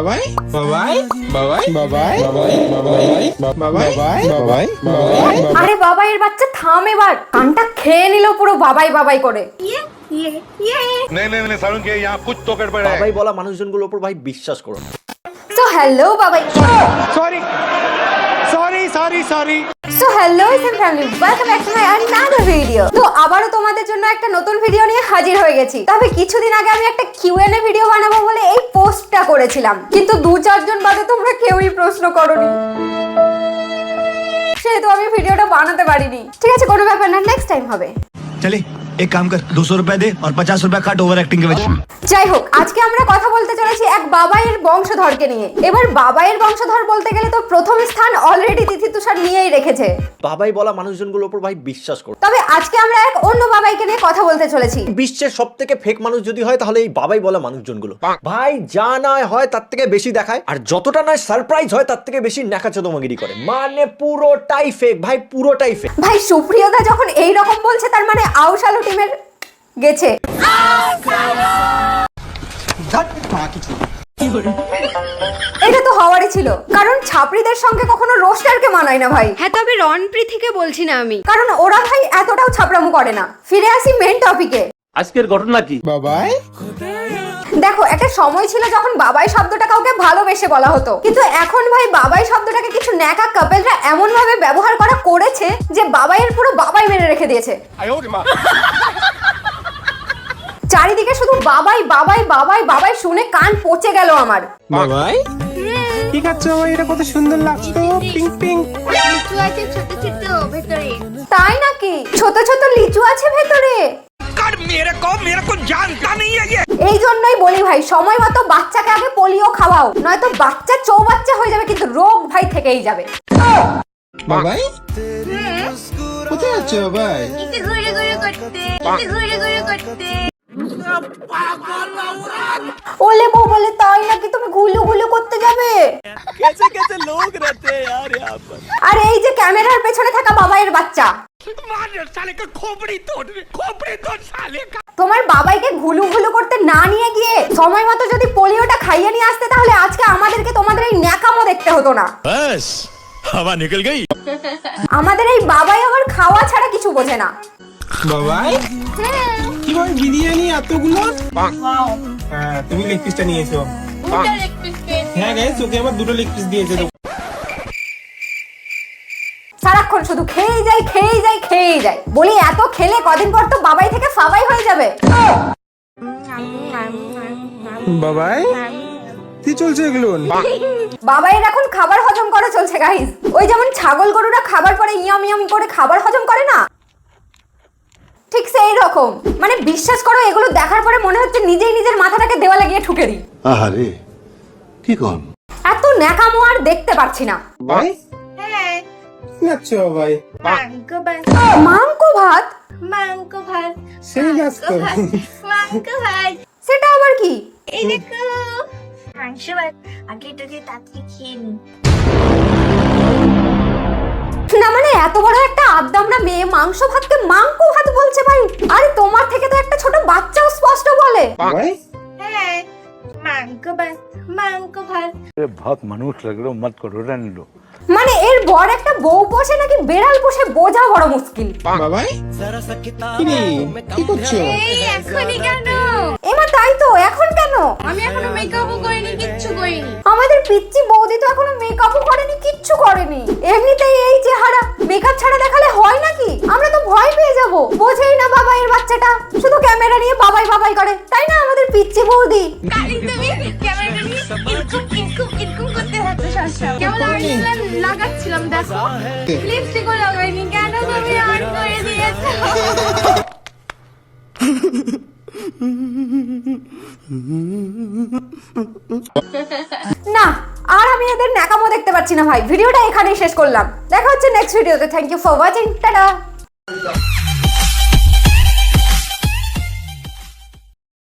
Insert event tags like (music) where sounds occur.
বাবাই বাবাই বাবাই বাবাই বাবাই বাবাই বাবাই বাবাই বাবাই। আরে বাবাই এর বাচ্চা থাম এবার। কানটা খেয়ে নিল পুরো বাবাই বাবাই করে। ইয়ে, ইয়ে, ইয়ে। বলা মানুষজনগুলোর উপর ভাই বিশ্বাস করো hello Babai. Sorry sorry sorry sorry hello ইসেন family welcome back to my another video তো আবারও তোমাদের জন্য একটা নতুন ভিডিও নিয়ে হাজির হয়ে গেছি। তবে কিছুদিন আগে আমি একটা কিউএনএ ভিডিও বানাবো বলে এই পোস্টটা করেছিলাম। কিন্তু দু চারজন বাদে তোমরা কেউই প্রশ্ন করনি। সেহেতু আমি ভিডিওটা বানাতে পারিনি। ঠিক আছে, কোনো ব্যাপার না নেক্সট টাইম হবে। चले এক কাম কর দুশো রুপিয়া দে আর পঞ্চাশ রুপিয়া কাট ওভার অ্যাক্টিং যাই হোক আজকে আমরা কথা বলতে চলেছি এক বাবাইয়ের বংশধরকে নিয়ে। এবার বাবাইয়ের বংশধর বলতে গেলে তো প্রথম স্থান অলরেডি তিথি তুষার নিয়েই রেখেছে। বাবাই বলা মানুষজনগুলোর উপর ভাই বিশ্বাস করো। তবে আজকে আমরা এক অন্য বাবাইকে নিয়ে কথা বলতে চলেছি। বিশ্বের সব থেকে ফেক মানুষ যদি হয় তাহলে এই বাবাই বলা মানুষজনগুলো। ভাই যা নয় হয় তার থেকে বেশি দেখায়। আর যতটা নয় সারপ্রাইজ হয় তার থেকে বেশি ন্যাকাচো তোমাগিরি করে। মানে পুরোটাই ফেক ভাই পুরোটাই ফেক ভাই সুপ্রিয়দা যখন এই রকম বলছে তার মানে আউশালুটি টিমের গেছে। এটা তো হওয়ারই ছিল। কারণ ছাত্রীদের সঙ্গে কখনো রোস্টারকে মানায় না ভাই। হ্যাঁ তবে রণপ্রীতিকে বলছি না আমি। কারণ ওরা ভাই এতটাও ছাপড়ামু করে না। ফিরে আসি মেন টপিকে আজকের ঘটনা কি? বাবাই? দেখো একটা সময় ছিল যখন বাবাই শব্দটা কাউকে ভালোবেসে বলা হতো। কিন্তু এখন ভাই বাবাই শব্দটাকে কিছু ন্যাকা কাপেলরা এমন ভাবে ব্যবহার করা করেছে যে বাবাইয়ের পুরো বাবাই মেরে রেখে দিয়েছে। চারিদিকে শুধু বাবাই বাবাই বাবাই বাবাই শুনে কান পচে গেল আমার। বাবাই? ঠিক আছে বাবাই? এটা কত সুন্দর লাগছে পিঙ্ক পিঙ্ক। লিচু আছে ছোট ছোট ভেতরে। তাই নাকি? ছোট ছোট লিচু আছে ভেতরে? এই জন্যই বলি ভাই সময় মতো বাচ্চাকে আগে পোলিও খাওয়াও। নয়তো বাচ্চা চৌবাচ্চা হয়ে যাবে কিন্তু রোগ ভাই থেকেই যাবে। বাবাই? কোথায় যাচ্ছে বাবাই? একটু ঘুরে ঘুরে করতে ঘুরে ঘুরে করতে। ওলে বউ বলে তাই নাকি তুমি গুলু গুলু করতে যাবে আর এই যে ক্যামেরার পেছনে থাকা বাবাইয়ের বাচ্চা তোমার বাবাইকে ঘুলু ঘুলু করতে না নিয়ে গিয়ে সময় মতো যদি পোলিওটা খাইয়ে নিয়ে আসতে তাহলে আজকে আমাদেরকে তোমাদের এই ন্যাকামো দেখতে হতো না बस हवा निकल गई আমাদের এই বাবাই আবার খাওয়া ছাড়া কিছু বোঝে না বাবাই কীভাবে বিরিয়ানি এতগুলো? হ্যাঁ তুমি লেগ পিসটা নিয়েছো। হ্যাঁ গাইস ওকে আবার দুটো লেগ পিস দিয়েছে সারাক্ষণ শুধু খেয়েই যাই খেয়েই যাই খেয়েই যায়। বলি এত খেলে কদিন পর তো বাবাই থেকে ফাবাই হয়ে যাবে। বাবাই? কি চলছে এগুলো? বাবাইয়ের এখন খাবার হজম করা চলছে গাইস ওই যেমন ছাগল গরুরা খাবার পরে ইয়াম ইয়াম করে খাবার হজম করে না ঠিক সেই রকম। মানে বিশ্বাস করো এগুলো দেখার পরে মনে হচ্ছে নিজেই নিজের মাথাটাকে দেওয়ালে গিয়ে ঠুকে দিই। আহারে কি কন? এত ন্যাকামো আর দেখতে পারছি না। বাবাই কি যাচ্ছে বাবাই মাংক ভাত। মাংকো ভাত? মাংক ভাত। সেই গাছ তো মাংক ভাত। সেটা আবার কি? এই দেখো। মাংস ভাত। আগে এটাকে তাড়াতাড়ি খেয়ে নি না মানে এত বড় একটা আদ্দামরা মেয়ে মাংস ভাতকে মাংকু ভাত বলছে ভাই। আরে তোমার থেকে তো একটা ছোট বাচ্চাও স্পষ্ট বলে। হ্যাঁ, মাংকু ভাত মানুষ লাগল মত করো রানলো মানে এর বর একটা বউ নাকি বেড়াল বোঝা বড় মুশকিল। এমা তাই তো এখন কেন? আমি এখনও মেকআপও করিনি কিচ্ছু করিনি। আমাদের পিচ্চি বৌদি তো এখনও মেকআপও করেনি কিচ্ছু করেনি। এমনিতেই এই চেহারা। মেকআপ ছাড়া দেখালে হয় নাকি? আমরা তো ভয় পেয়ে যাব। বোঝেই না বাবা এর বাচ্চাটা। শুধু ক্যামেরা নিয়ে বাবাই বাবাই করে। তাই না আমাদের পিচ্চি বৌদি? লাগাচ্ছিলাম দেখো। লিপস্টিকও লাগাইনি। কেন তুমি অন করে দিয়েছ? না (laughs) ন্যাকামো দেখতে পাচ্ছি না ভাই। ভিডিওটা এখানেই শেষ করলাম। দেখা হচ্ছে নেক্সট ভিডিওতে thank you for watching tata.